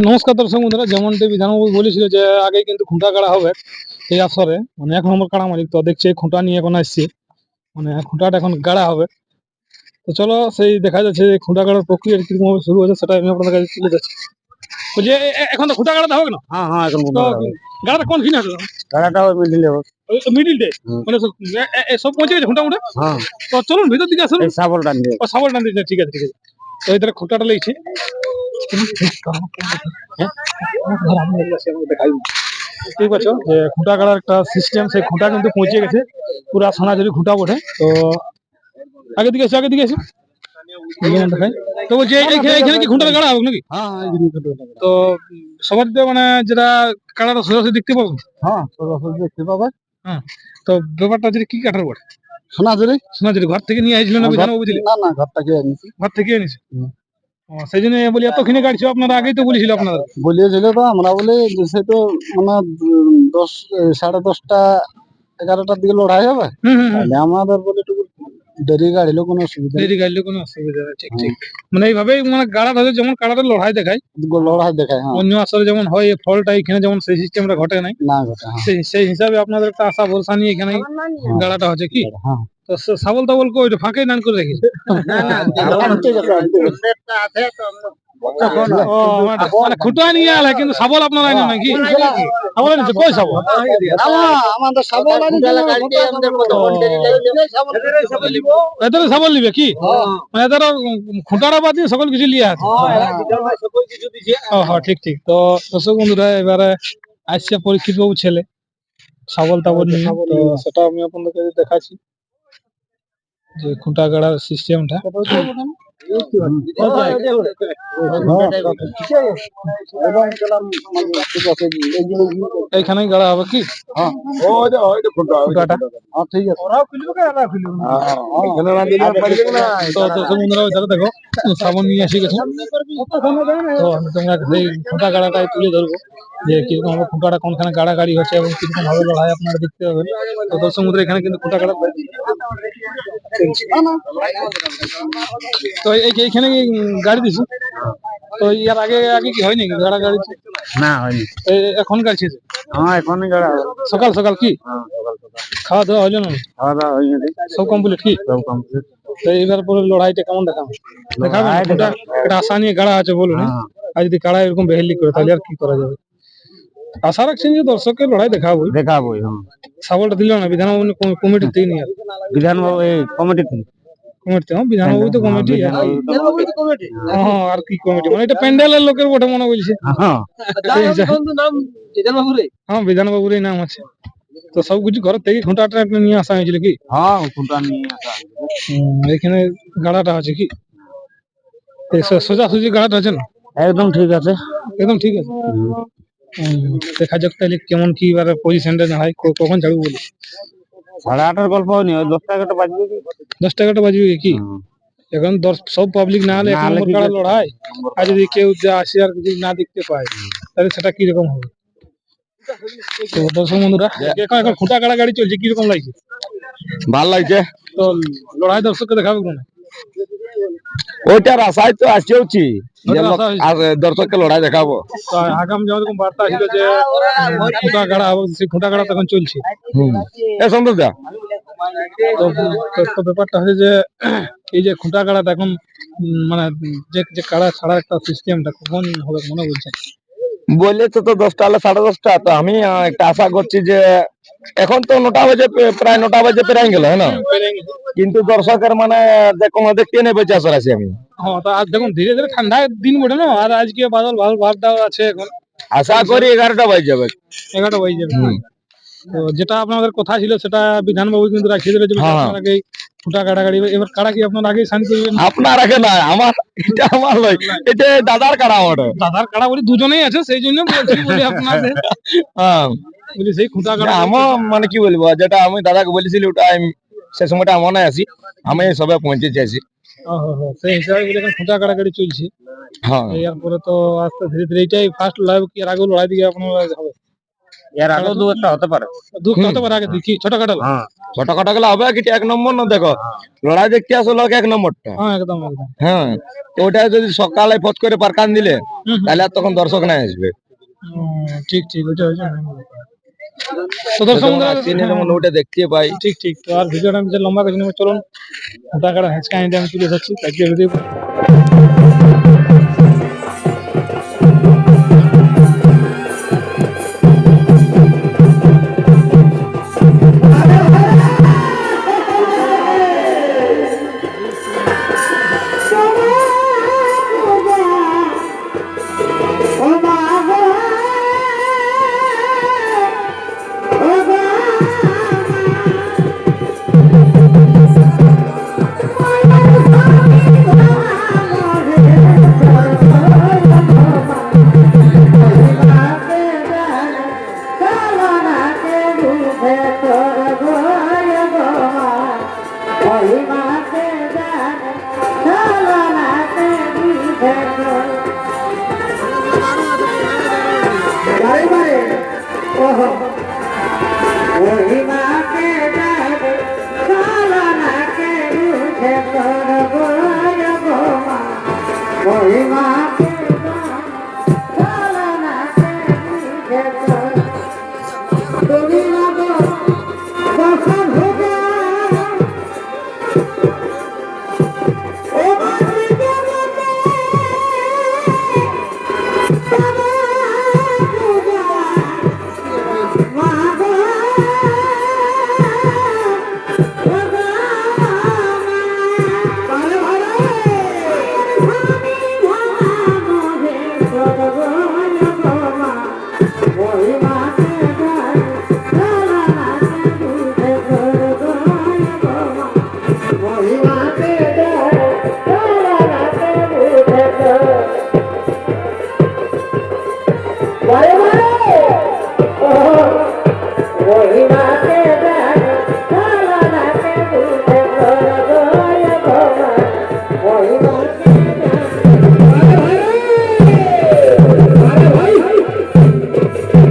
নমস্কার দর্শক বন্ধুরা যেমনটি বিধানবাবু বলেছিল যে আগে কিন্তু খুঁটা গাড়া হবে এই আসরে মানে এক নম্বর কাড়া মালিক তো দেখছি খুঁটা নিয়ে এখন আসছে মানে খুঁটাটা এখন গাড়া হবে। তো চলো সেই দেখা যাচ্ছে যে খুঁটা গাড়ার প্রক্রিয়া কীরকম ভাবে শুরু হয়েছে সেটা আমি আপনাদের কাছে তুলে যাচ্ছি এ- এখন তো খুঁটা গাড়াতে হবে না? হ্যাঁ হ্যাঁ এখন গাড়াটা কোন ফিন আছে টাকাটা মিডিলে মিডিল ডে। মানে সব- পৌঁছে গেছে খুঁটা মুটা? হ্যাঁ। তো চলুন ভিতর দিকে আসুন। সাবল টান দিয়ে সাবল টান দিচ্ছে ঠিক আছে ঠিক আছে। তো এদের খুঁটাটা লেগেছে যে খুঁটা গাড়ার একটা সিস্টেম সেই খুঁটা কিন্তু পৌঁছে গেছে। পুরা সোনাঝুরি খুঁটা বটে তো আগে দিকে এসে আগে দিকে এসে। যেমন দেখায় তো বলছি এইখানে এইখানে কি খুঁটাটা গাড়া হবে নাকি? হ্যাঁ তো সবার মানে যেটা কাড়াটা সরাসরি দেখতে পাবো? হ্যাঁ সরাসরি দেখতে পাবে। তো ব্যাপারটা যদি কি কাটার বটে? সোনাঝুরি? সোনাঝুরি ঘর থেকে নিয়ে আসছিল না বুঝলি? না না ঘর থেকে এনেছে। হুম। ও, সেই জন্য বলি আপনারা আগেই তো বলেছিল আপনারা বলিয়েছিল তো আমরা বলে যে সে তো মানে দশ সাড়ে দশটা এগারোটার দিকে লড়াই হবে। তাহলে আমাদের বলে একটু দেরি গাড়িলেও কোনো অসুবিধা দেরি গাড়লে কোনো অসুবিধা নেই ঠিক ঠিক। মানে এইভাবেই মানে গাড়া ধরে যেমন কাড়াটা লড়াই দেখায় লড়াই দেখায় হ্যাঁ। অন্য আসরে যেমন হয় এই ফলটা এখানে যেমন সেই সিস্টেমটা ঘটে নাই। না ঘটে হ্যাঁ। সেই সেই হিসাবে আপনাদের একটা আশা ভরসা নিয়ে এখানে গাড়াটা হচ্ছে কি? হ্যাঁ। তো সে সাবল তাবল কো ফাঁকে নান করে রেখেছে। খুঁটা নিয়ে আলে কিন্তু সাবল আপনারা আনেন নাকি? সাবল এনেছে কই সাবল আমাদের সাবল এদের সাবল নিবে কি? মানে এদের খুঁটাটা বাদ দিয়ে সকল কিছু লিয়ে আছে ও হ্যাঁ ঠিক ঠিক। তো দর্শক বন্ধুরা এবারে আসছে পরীক্ষিত বাবু ছেলে। সাবল তাবল নিয়ে। তো সেটা আমি আপনাদেরকে দেখাচ্ছি। যে খুঁটা গাড়ার সিস্টেমটা এইখানেই গাড়া হবে কি? হ্যাঁ ওইখানে দেখো সাবন নিয়ে এসে গেছে। তো আমি তোমরা সেই খুঁটা গাড়াটাই তুলে ধরবো। যে কীরকম ভাবে খুঁটাটা কোনখানে গাড়া গাড়ি হচ্ছে এবং কীরকম ভাবে লড়াই আপনারা দেখতে পাবেন। তো দর্শক বন্ধুরা এখানে কিন্তু খুঁটা গাড়া তো এই এইখানে কি গাড়ি দিছি তো ইয়ার আগে আগে কি হয়নি গাড়া গাড়ি না হয়নি। এখন গাড়ি হ্যাঁ এখনই গাড়া সকাল সকাল কি? হ্যাঁ খাওয়া দাওয়া হইল না? খাওয়া দাওয়া হয়ে গেছে সব কমপ্লিট কি? সব কমপ্লিট তো এইবার পরে লড়াইটা কেমন দেখাবো? দেখাবেন? একটা আশা নিয়ে গাড়া আছে বলুন হ্যাঁ। আর যদি কাড়া এরকম বেহেলি করে তাহলে আর কি করা যাবে? আশা রাখছেন যে দর্শকের লড়াই দেখাবো দেখাবোই হ্যাঁ সাবলটা দিল না বিধানবাবু কমিটি থেকে নিয়ে আসবে বিধানবাবু এই কমিটি কমিটি হ্যাঁ বিধানবাবু তো কমিটি। হ্যাঁ আর কি কমিটি? মানে এটা প্যান্ডেলের লোকের বটে মনে বলছে হ্যাঁ হ্যাঁ। বিধানবাবুরই নাম আছে। তো সবকিছু ঘর থেকে ঘন্টাটা একটা নিয়ে আসা হয়েছিল কি? হ্যাঁ খুঁটা নিয়ে আসা হয়েছে। এখানে গাড়াটা আছে কি? এই সো- সোজাসুজি গাড়াটা আছে না? একদম ঠিক আছে। একদম ঠিক আছে। দেখা যাক তাহলে কেমন কি এবারে পজিশনটা দাঁড়ায় কখন ছাড়বো বলি? সাড়ে আটটার গল্প হয়নি ওই দশটা এগারোটা বাজবে কি? দশ টাকাটা বাজবে কি? এখন সব পাবলিক না হলে এক নম্বর কাড়া লড়াই। আর যদি কেউ যা আসে আর যদি না দেখতে পায় তাহলে সেটা কীরকম হবে? তো দর্শক বন্ধুরা এখন এখন খুঁটা কাড়া গাড়ি চলছে কীরকম লাগছে? ভালো লাগছে। তো লড়াই দর্শককে দেখাবে কোন ওইটার আশায় তো আসছেওছি দর্শককে লড়াই দেখাবো। আগামী আগাম যেরকম বার্তা ছিল যে খুঁটা গাড়া সেই খুঁটা গাড়া তখন চলছে। এ সন্তোষ দা। তো ব্যাপারটা হচ্ছে যে এই যে খুঁটা গাড়াটা এখন মানে যে যে কাড়া ছাড়া একটা সিস্টেমটা কখন হবে মনে বলছে বলেছে তো দশটা হলে সাড়ে দশটা তো আমি একটা আশা করছি যে এখন তো নটা বাজে প্রায় নটা বাজে পেরাই গেল হ্যাঁ না? কিন্তু দর্শকের মানে দেখুন দেখতে নেবে চাষর আছি আমি। হ্যাঁ তো আর দেখুন ধীরে ধীরে ঠান্ডা দিন বটে না? আর আজকে বাদল ভালো ভাবটা আছে এখন। আশা করি এগারোটা বাজে যাবে। এগারোটা বাজে যাবে। তো যেটা আপনাদের কথা ছিল সেটা বিধানবাবু কিন্তু রাখিয়ে দিলে হ্যাঁ। কাটা গাড়ি এবার কাড়া কি আপনার আগে সাইন করবেন আপনার আগে না আমার এটা আমার লয় এটা দাদার কাড়া আমার দাদার কাড়া বলি দুজনেই আছে সেই জন্য বলছি বলি আপনাদের। হ্যাঁ বলি সেই খুঁটা কাটা আমার মানে কি বলব যেটা আমি দাদাকে বলেছিলি ওটা আমি সে সময়টা আমার নাই আসি আমি সবে পৌঁছেছি আসি সেই হিসাবে বলি এখন খুঁটা কাটা গাড়ি চলছে। হ্যাঁ। এরপরে তো আস্তে ধীরে ধীরে এটাই ফার্স্ট লাইভ কি এর আগে লড়াই দিকে আপনার হবে? এর আগেও দু একটা হতে পারে। দুঃখ হতে পারে আগে দেখি ছোট কাটা হ্যাঁ ছোটখাটো গুলো হবে কি এক নম্বর না দেখো লড়াই দেখতে আসো লোক এক নম্বরটা। হ্যাঁ হ্যাঁ ওটা যদি সকালে ফট করে পারকান দিলে। তাহলে আর তখন দর্শক নাই আসবে। ঠিক ঠিক ব্যাপার। তো দর্শক বন্ধুরা, হ্যাঁ, ওটা দেখতে পাই। ঠিক ঠিক। তো আর ভিডিওটা আমি লম্বা করছি চলুন। টাকাটা আইনটা আমি তুলে ধরছি। আজকে